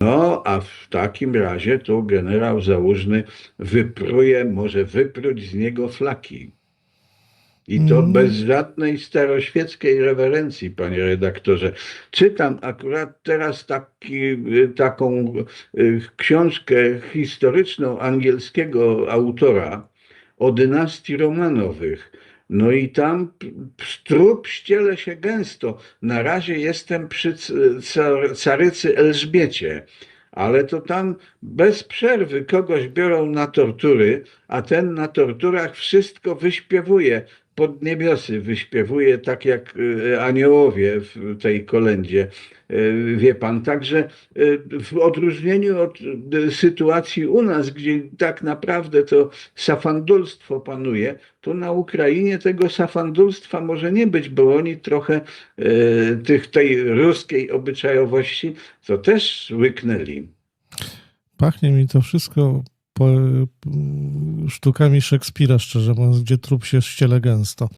No, a w takim razie to generał Załużny wypruje, może wypruć z niego flaki. I to Mm. bez żadnej staroświeckiej rewerencji, panie redaktorze. Czytam akurat teraz taki, y, taką y, książkę historyczną angielskiego autora o dynastii Romanowych. No i tam p- strób ściele się gęsto. Na razie jestem przy carycy Elżbiecie, ale to tam bez przerwy kogoś biorą na tortury, a ten na torturach wszystko wyśpiewuje. Pod niebiosy wyśpiewuje, tak jak y, aniołowie w tej kolędzie. Y, Wie pan, także y, w odróżnieniu od sytuacji u nas, gdzie tak naprawdę to safandulstwo panuje, to na Ukrainie tego safandulstwa może nie być, bo oni trochę tych, tej ruskiej obyczajowości to też łyknęli. Pachnie mi to wszystko po, sztukami Szekspira, szczerze mówiąc, gdzie trup się ściele gęsto.